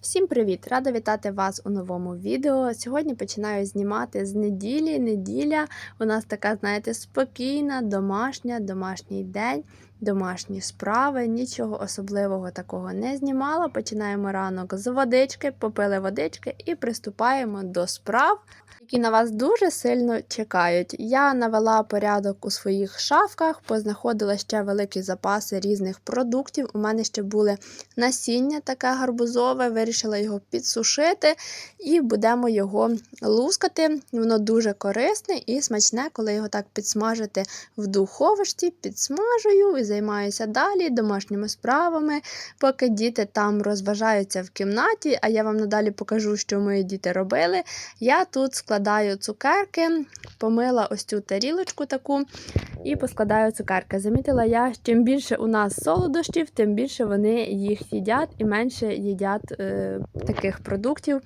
Всім привіт! Рада вітати вас у новому відео. Сьогодні починаю знімати з неділі. Неділя у нас така, знаєте, спокійна, домашня, домашній день, домашні справи. Нічого особливого такого не знімала. Починаємо ранок з водички, попили водички і приступаємо до справ, які на вас дуже сильно чекають. Я навела порядок у своїх шафках, познаходила ще великі запаси різних продуктів. У мене ще були насіння таке гарбузове, вирішила його підсушити і будемо його лускати. Воно дуже корисне і смачне, коли його так підсмажити в духовочці, підсмажую і займаюся далі домашніми справами, поки діти там розважаються в кімнаті, а я вам надалі покажу, що мої діти робили. Я тут складаю цукерки, помила ось цю тарілочку таку і поскладаю цукерки. Замітила я, чим більше у нас солодощів, тим більше вони їх їдять і менше їдять е, таких продуктів,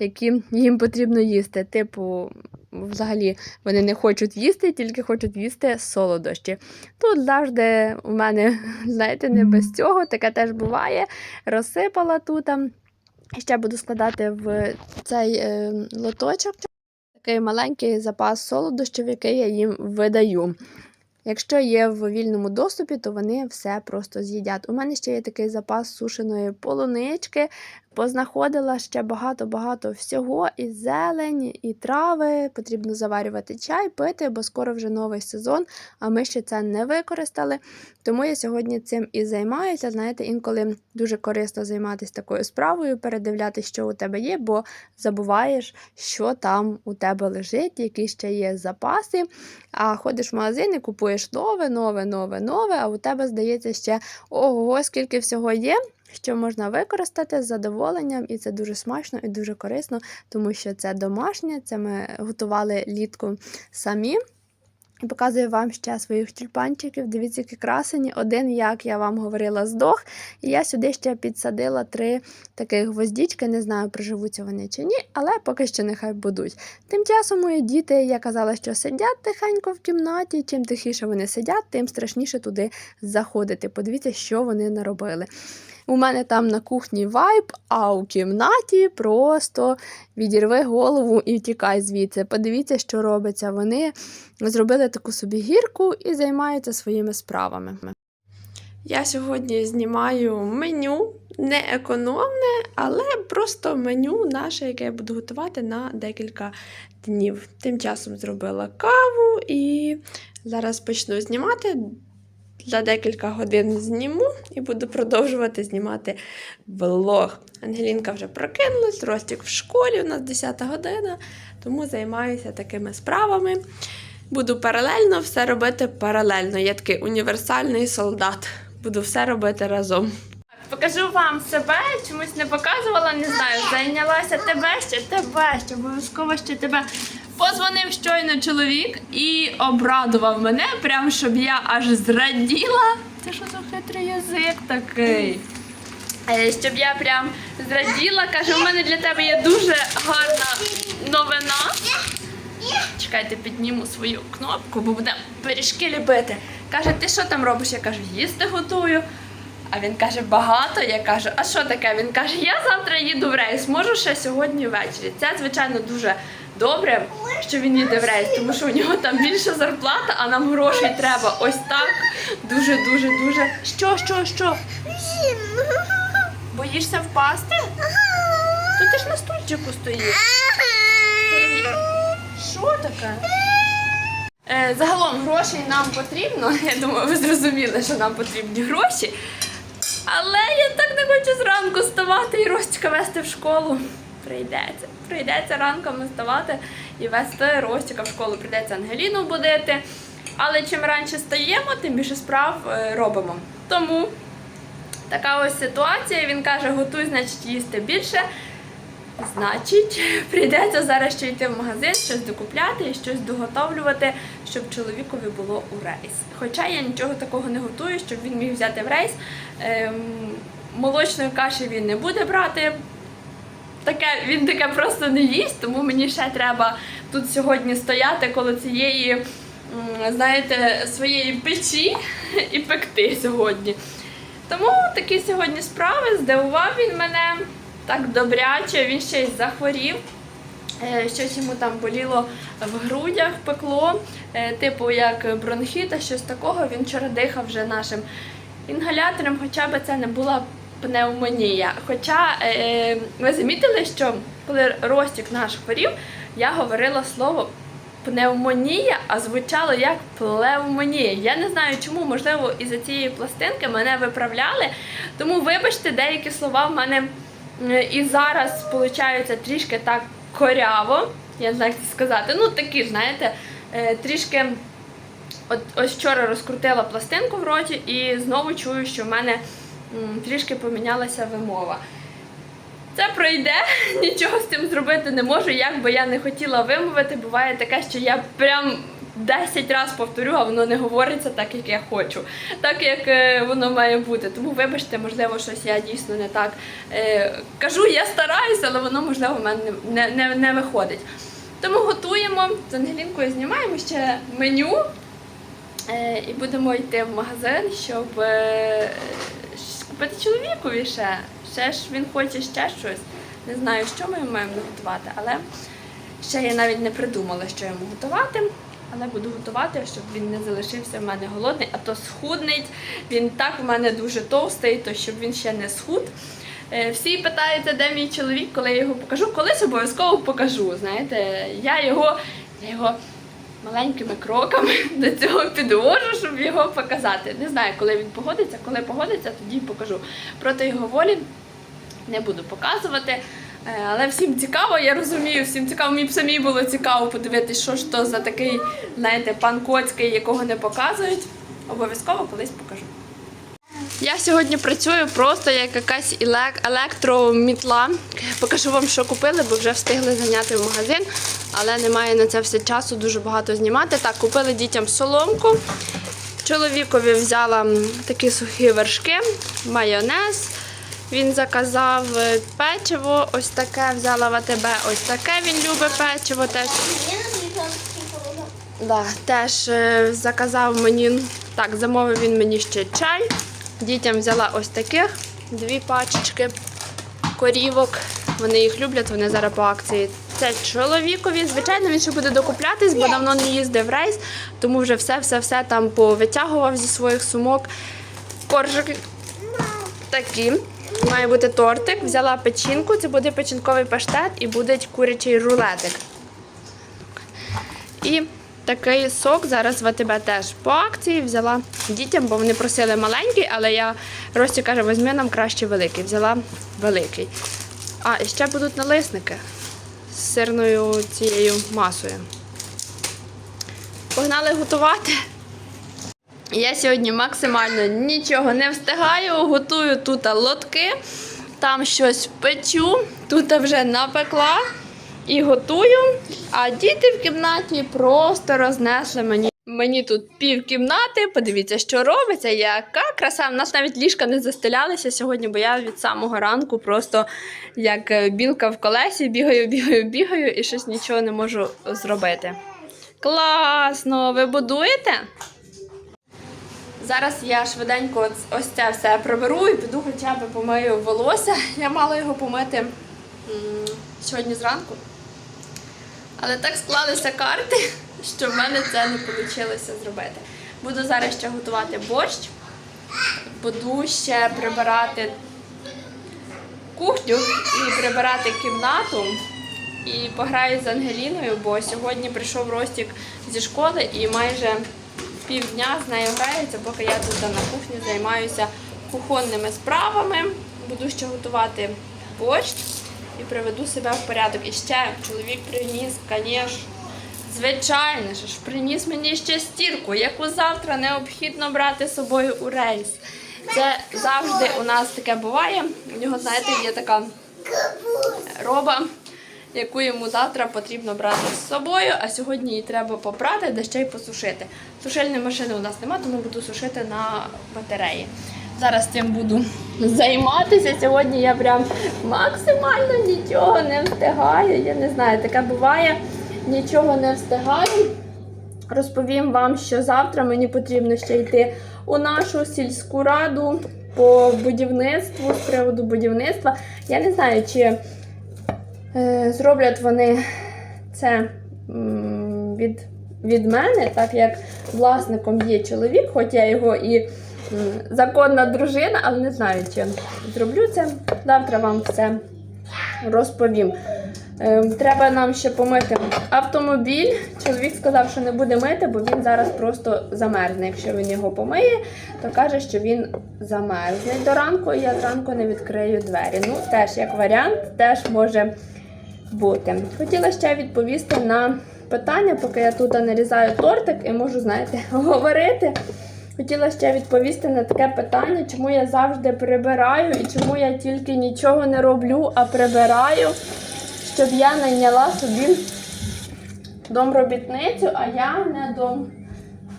які їм потрібно їсти. Типу, взагалі вони не хочуть їсти, тільки хочуть їсти солодощі. Тут завжди у мене, знаєте, не без цього, таке теж буває. Розсипала тут. Ще буду складати в цей е, лоточок такий маленький запас солодощів, який я їм видаю. Якщо є в вільному доступі, то вони все просто з'їдять. У мене ще є такий запас сушеної полунички. Познаходила ще багато-багато всього, і зелень, і трави. Потрібно заварювати чай, пити, бо скоро вже новий сезон, а ми ще це не використали. Тому я сьогодні цим і займаюся. Знаєте, інколи дуже корисно займатися такою справою, передивлятися, що у тебе є, бо забуваєш, що там у тебе лежить, які ще є запаси. А ходиш в магазин і купуєш нове, нове, нове, нове, а у тебе здається ще ого, скільки всього є що можна використати з задоволенням, і це дуже смачно і дуже корисно, тому що це домашнє, це ми готували літку самі. Показую вам ще своїх тюльпанчиків. Дивіться, які красені. Один, як я вам говорила, здох. І я сюди ще підсадила три таких гвоздічки. Не знаю, приживуться вони чи ні, але поки що нехай будуть. Тим часом мої діти, я казала, що сидять тихенько в кімнаті. Чим тихіше вони сидять, тим страшніше туди заходити. Подивіться, що вони наробили. У мене там на кухні вайб, а у кімнаті просто відірви голову і втікай звідси. Подивіться, що робиться. Вони зробили таку собі гірку і займаються своїми справами. Я сьогодні знімаю меню, не економне, але просто меню наше, яке я буду готувати на декілька днів. Тим часом зробила каву і зараз почну знімати. За декілька годин зніму і буду продовжувати знімати влог. Ангелінка вже прокинулась, Ростик в школі, у нас 10 година, тому займаюся такими справами. Буду паралельно все робити паралельно. Я такий універсальний солдат. Буду все робити разом. Покажу вам себе, чомусь не показувала, не знаю. Зайнялася тебе ще, тебе ще, обов'язково ще тебе. Позвонив щойно чоловік і обрадував мене, прям щоб я аж зраділа. Це що за хитрий язик такий? Е, Щоб я прям зраділа, каже, у мене для тебе є дуже гарна новина. Чекайте, підніму свою кнопку, бо будемо пиріжки ліпити. Каже, ти що там робиш? Я кажу, їсти готую. А він каже, багато. Я кажу, а що таке? Він каже, я завтра їду в рейс, можу ще сьогодні ввечері. Це, звичайно, дуже добре, що він їде в рейс, тому що у нього там більша зарплата, а нам грошей треба ось так. Дуже, дуже, дуже. Що, що, що? Боїшся впасти? То ти ж на стульчику стоїш. Що таке? Е, загалом грошей нам потрібно. Я думаю, ви зрозуміли, що нам потрібні гроші. Але я так не хочу зранку вставати і Ростика вести в школу. Прийдеться. Прийдеться ранком вставати і вести Ростика в школу. Прийдеться Ангеліну будити. Але чим раніше стаємо, тим більше справ е, робимо. Тому така ось ситуація. Він каже, готуй, значить, їсти більше. Значить, прийдеться зараз ще йти в магазин, щось докупляти і щось доготовлювати, щоб чоловікові було у рейс. Хоча я нічого такого не готую, щоб він міг взяти в рейс. Ем, молочної каші він не буде брати. Таке, він таке просто не їсть, тому мені ще треба тут сьогодні стояти коло цієї, знаєте, своєї печі і пекти сьогодні. Тому такі сьогодні справи, здивував він мене. так добряче, він ще й захворів. Е, Щось йому там боліло в грудях, пекло, е, типу як бронхіта, щось такого. Він вчора дихав вже нашим інгалятором, хоча б це не була пневмонія. Хоча е, ви замітили, що коли Ростік наш хворів, я говорила слово пневмонія, а звучало як плевмонія. Я не знаю чому, можливо, із-за цієї пластинки мене виправляли. Тому, вибачте, деякі слова в мене і зараз виходить трішки так коряво. Я не знаю, як це сказати. Ну, такі, знаєте, е, трішки. От ось вчора розкрутила пластинку в роті і знову чую, що в мене трішки помінялася вимова. Це пройде, нічого з цим зробити не можу. Як би я не хотіла вимовити, буває таке, що я прям 10 разів повторю, а воно не говориться так, як я хочу, так як е, воно має бути. Тому вибачте, можливо, щось я дійсно не так е, кажу, я стараюся, але воно можливо в мене не, не, не виходить. Тому готуємо з Ангелінкою, знімаємо ще меню. Е, і будемо йти в магазин, щоб е, купити чоловікові ще. Ще ж він хоче ще щось. Не знаю, що ми йому маємо готувати, але ще я навіть не придумала, що йому готувати. Але буду готувати, щоб він не залишився в мене голодний, а то схуднить. Він так в мене дуже товстий, то щоб він ще не схуд. Е, Всі питаються, де мій чоловік, коли я його покажу. Колись обов'язково покажу. Знаєте, я його, я його маленькими кроками до цього підвожу, щоб його показати. Не знаю, коли він погодиться. Коли погодиться, тоді покажу. Проти його волі не буду показувати. Е, Але всім цікаво, я розумію, всім цікаво, мені б самі було цікаво подивитися, що ж то за такий, знаєте, пан Коцький, якого не показують. Обов'язково колись покажу. Я сьогодні працюю просто як якась елек- електромітла. Покажу вам, що купили, бо вже встигли заняти в магазин, але немає на це все часу дуже багато знімати. Так, купили дітям соломку. Чоловікові взяла такі сухі вершки, майонез. Він заказав е, печиво, ось таке взяла в АТБ, ось таке він любить печиво теж. Да, теж е, заказав мені, так, замовив він мені ще чай. Дітям взяла ось таких дві пачечки корівок. Вони їх люблять, вони зараз по акції. Це чоловікові. Звичайно, він ще буде докуплятись, бо давно не їздив в рейс, тому вже все-все-все там повитягував зі своїх сумок. Коржики такі. Має бути тортик. Взяла печінку, це буде печінковий паштет і буде курячий рулетик. І такий сок зараз в АТБ теж по акції взяла дітям, бо вони просили маленький, але я Рості каже, візьми нам краще великий. Взяла великий. А, і ще будуть налисники з сирною цією масою. Погнали готувати. Я сьогодні максимально нічого не встигаю. Готую тут лотки, там щось печу, тут вже напекла і готую. А діти в кімнаті просто рознесли мені. Мені тут пів кімнати, подивіться, що робиться, яка краса. У нас навіть ліжка не застелялися сьогодні, бо я від самого ранку просто як е, білка в колесі бігаю, бігаю, бігаю і щось нічого не можу зробити. Класно! Ви будуєте? Зараз я швиденько ось- це все приберу і піду хоча б помию волосся. Я мала його помити сьогодні зранку. Але так склалися карти, що в мене це не вийшло зробити. Буду зараз ще готувати борщ, буду ще прибирати кухню і прибирати кімнату. І пограю з Ангеліною, бо сьогодні прийшов Ростік зі школи і майже півдня з нею грається, поки я тут на кухні займаюся кухонними справами. Буду ще готувати борщ і приведу себе в порядок. І ще чоловік приніс, звісно, звичайно ж, приніс мені ще стірку, яку завтра необхідно брати з собою у рейс. Це завжди у нас таке буває. У нього, знаєте, є така роба, яку йому завтра потрібно брати з собою, а сьогодні її треба попрати, де ще й посушити. Сушильної машини у нас немає, тому буду сушити на батареї. Зараз цим буду займатися. Сьогодні я прям максимально нічого не встигаю. Я не знаю, таке буває, нічого не встигаю. Розповім вам, що завтра мені потрібно ще йти у нашу сільську раду по будівництву, з приводу будівництва. Я не знаю, чи е, зроблять вони це від, від мене, так як власником є чоловік, хоч я його і законна дружина, але не знаю, чи зроблю це. Завтра вам все розповім. Ем, Треба нам ще помити автомобіль. Чоловік сказав, що не буде мити, бо він зараз просто замерзне. Якщо він його помиє, то каже, що він замерзне до ранку, і я зранку не відкрию двері. Ну, теж як варіант, теж може бути. Хотіла ще відповісти на питання, поки я тут нарізаю тортик і можу, знаєте, говорити. Хотіла ще відповісти на таке питання, чому я завжди прибираю і чому я тільки нічого не роблю, а прибираю, щоб я найняла собі домробітницю, а я не дом.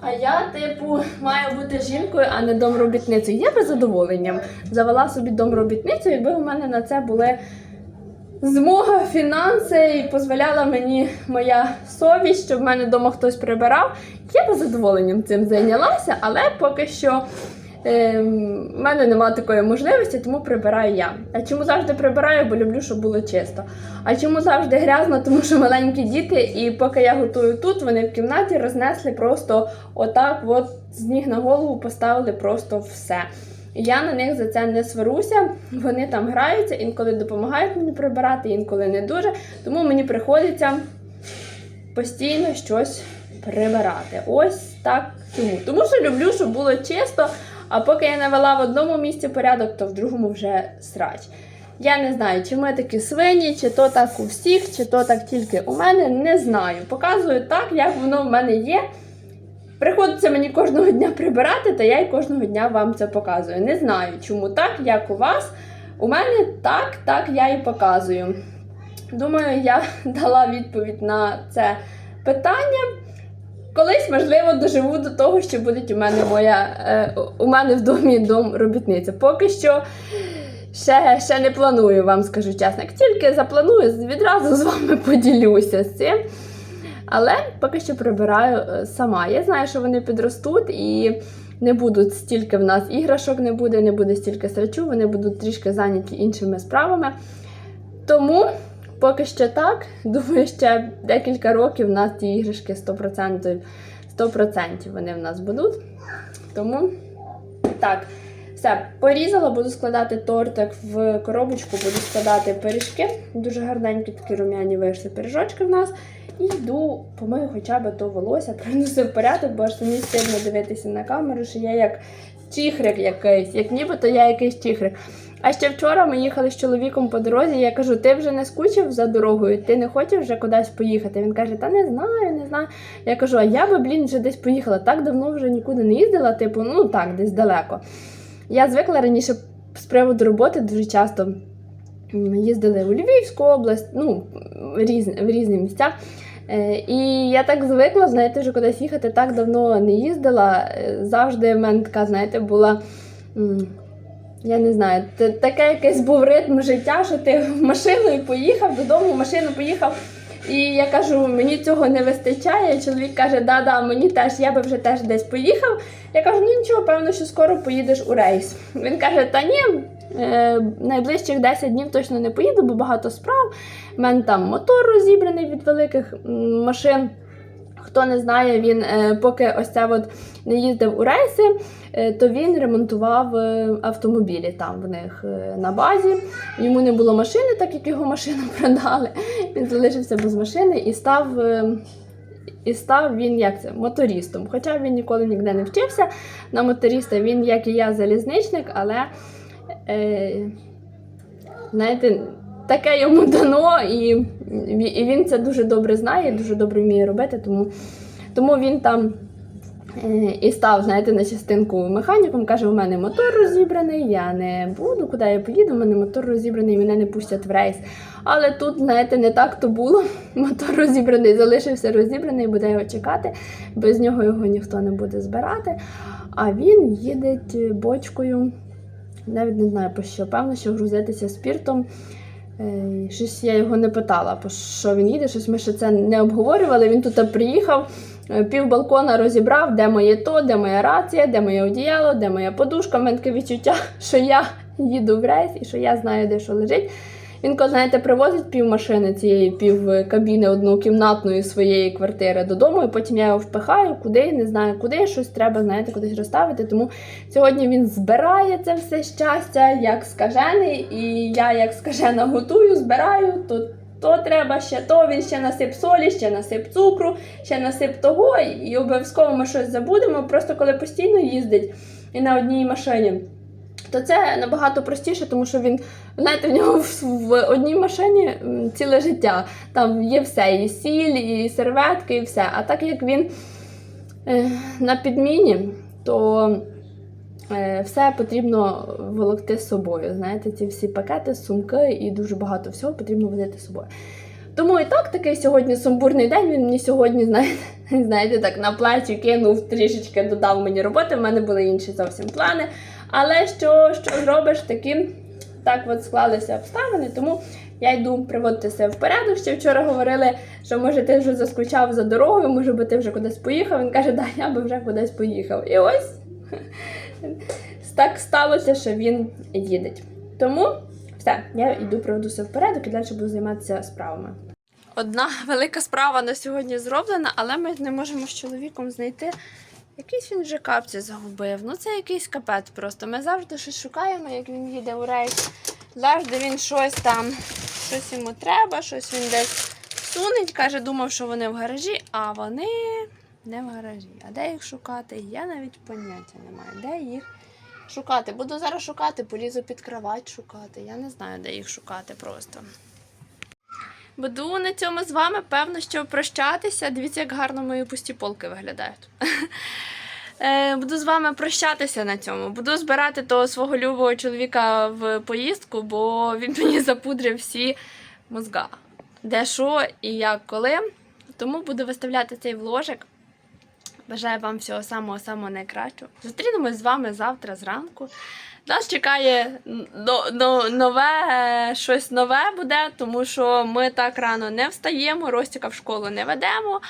А я, типу, маю бути жінкою, а не домробітницею. Я би задоволенням завела собі домробітницю, якби у мене на це були змога, фінанси дозволяла мені моя совість, щоб в мене вдома хтось прибирав. Я би задоволенням цим зайнялася, але поки що ем, в мене немає такої можливості, тому прибираю я. А чому завжди прибираю, бо люблю, щоб було чисто. А чому завжди грязно, тому що маленькі діти, і поки я готую тут, вони в кімнаті рознесли просто отак, от з ніг на голову поставили просто все. Я на них за це не сваруся. Вони там граються, інколи допомагають мені прибирати, інколи не дуже. Тому мені приходиться постійно щось прибирати. Ось так чому. Тому що люблю, щоб було чисто. А поки я навела в одному місці порядок, то в другому вже срач. Я не знаю, чи ми такі свині, чи то так у всіх, чи то так тільки у мене. Не знаю. Показую так, як воно в мене є. Приходиться мені кожного дня прибирати, та я й кожного дня вам це показую. Не знаю, чому так, як у вас. У мене так, так я і показую. Думаю, я дала відповідь на це питання. Колись, можливо, доживу до того, що буде у мене моя е, у мене в домі дом робітниця. Поки що ще, ще не планую, вам скажу чесно. Як тільки запланую, відразу з вами поділюся з цим. Але поки що прибираю е, сама. Я знаю, що вони підростуть і не будуть стільки в нас іграшок, не буде, не буде стільки срачу, вони будуть трішки зайняті іншими справами. Тому поки що так. Думаю, ще декілька років в нас ті іграшки 100%, 100% вони в нас будуть. Тому так. Все, порізала, буду складати тортик в коробочку, буду складати пиріжки. Дуже гарненькі такі рум'яні вийшли пиріжочки в нас. І йду, помию хоча б то волосся, принесу в порядок, бо аж самі стидно дивитися на камеру, що я як чихрик якийсь, як нібито я якийсь чихрик. А ще вчора ми їхали з чоловіком по дорозі. Я кажу, ти вже не скучив за дорогою, ти не хочеш вже кудись поїхати. Він каже, та не знаю, не знаю. Я кажу, а я би, блін, вже десь поїхала. Так давно вже нікуди не їздила, типу, ну так, десь далеко. Я звикла раніше з приводу роботи дуже часто їздили у Львівську область, ну, різні, в різні місця. Е, І я так звикла, знаєте, вже кудись їхати так давно не їздила. Е, Завжди в мене така, знаєте, була. Я не знаю, таке якийсь був ритм життя, що ти машиною поїхав додому, в машину поїхав. І я кажу, мені цього не вистачає. Чоловік каже, да-да, мені теж, я би вже теж десь поїхав. Я кажу, ну нічого, певно, що скоро поїдеш у рейс. Він каже, та ні, е, найближчих 10 днів точно не поїду, бо багато справ. У мене там мотор розібраний від великих машин. Хто не знає, він е, поки ось це от не їздив у рейси, е, то він ремонтував е, автомобілі там в них на базі. Йому не було машини, так як його машину продали. Він залишився без машини і став. І став він як це мотористом. Хоча він ніколи ніде не вчився на моториста, він, як і я, залізничник, але е, знаєте, таке йому дано, і, і він це дуже добре знає, дуже добре вміє робити, тому, тому він там е, і став, знаєте, на частинку механіком, каже, у мене мотор розібраний, я не буду, куди я поїду, у мене мотор розібраний, мене не пустять в рейс. Але тут, знаєте, не так то було. Мотор розібраний, залишився розібраний, буде його чекати. Без нього його ніхто не буде збирати. А він їде бочкою, навіть не знаю по що, певно, що грузитися спіртом. Е, Щось я його не питала, по що він їде, щось ми ще це не обговорювали. Він тут приїхав, Е, Пів балкона розібрав, де моє то, де моя рація, де моє одіяло, де моя подушка. У таке відчуття, що я їду в рейс і що я знаю, де що лежить. Він, коли, знаєте, привозить пів машини цієї пів кабіни однокімнатної своєї квартири додому, і потім я його впихаю куди, не знаю куди, щось треба, знаєте, кудись розставити. Тому сьогодні він збирає це все щастя, як скажений, і я, як скажена, готую, збираю. То то треба ще то, він ще насип солі, ще насип цукру, ще насип того, і обов'язково ми щось забудемо. Просто коли постійно їздить і на одній машині, то це набагато простіше, тому що він, знаєте, в нього в, одній машині ціле життя. Там є все, і сіль, і серветки, і все. А так як він е, на підміні, то е, все потрібно волокти з собою. Знаєте, ці всі пакети, сумки і дуже багато всього потрібно возити з собою. Тому і так такий сьогодні сумбурний день. Він мені сьогодні, знаєте, знаєте, так на плечі кинув трішечки, додав мені роботи. в мене були інші зовсім плани. Але що, що зробиш, такі так от склалися обставини, тому я йду приводити себе в порядок. Ще вчора говорили, що може ти вже заскучав за дорогою, може би ти вже кудись поїхав. Він каже, да, я би вже кудись поїхав. І ось так сталося, що він їде. Тому все, я йду приведу себе в і далі буду займатися справами. Одна велика справа на сьогодні зроблена, але ми не можемо з чоловіком знайти. Якийсь він вже капці загубив. Ну це якийсь капець просто. Ми завжди щось шукаємо, як він їде у рейс. Завжди він щось там, щось йому треба, щось він десь сунеть. Каже, думав, що вони в гаражі, а вони не в гаражі. А де їх шукати? Я навіть поняття не маю. Де їх шукати? Буду зараз шукати, полізу під кровать шукати. Я не знаю, де їх шукати просто. Буду на цьому з вами, певно, що прощатися. Дивіться, як гарно мої пусті полки виглядають. Е, Буду з вами прощатися на цьому. Буду збирати того свого любого чоловіка в поїздку, бо він мені запудрив всі мозга. Де що і як коли. Тому буду виставляти цей вложик. Бажаю вам всього самого-самого найкращого. Зустрінемось з вами завтра зранку. Нас чекає но- но- нове, е, щось нове буде, тому що ми так рано не встаємо, Ростіка в школу не ведемо.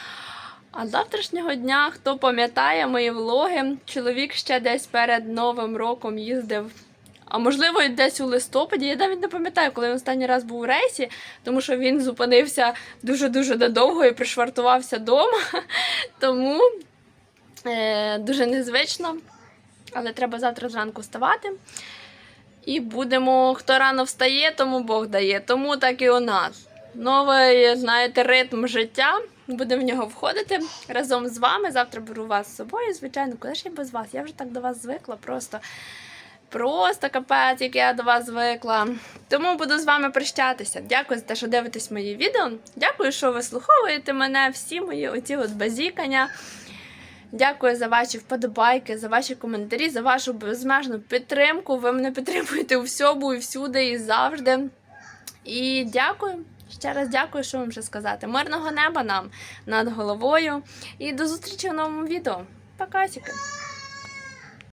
А завтрашнього дня, хто пам'ятає мої влоги, чоловік ще десь перед Новим роком їздив. А можливо, десь у листопаді. Я навіть не пам'ятаю, коли він останній раз був у рейсі, тому що він зупинився дуже-дуже надовго і пришвартувався вдома. Тому е, дуже незвично. Але треба завтра зранку вставати. І будемо, хто рано встає, тому Бог дає. Тому так і у нас. Новий, знаєте, ритм життя. Будемо в нього входити разом з вами. Завтра беру вас з собою. Звичайно, куди ж я без вас? Я вже так до вас звикла. Просто, просто капець, як я до вас звикла. Тому буду з вами прощатися. Дякую за те, що дивитесь мої відео. Дякую, що ви слуховуєте мене, всі мої оці от базікання. Дякую за ваші вподобайки, за ваші коментарі, за вашу безмежну підтримку. Ви мене підтримуєте у всьому і всюди, і завжди. І дякую. Ще раз дякую, що вам вже сказати. Мирного неба нам над головою. І до зустрічі в новому відео. Покасіки!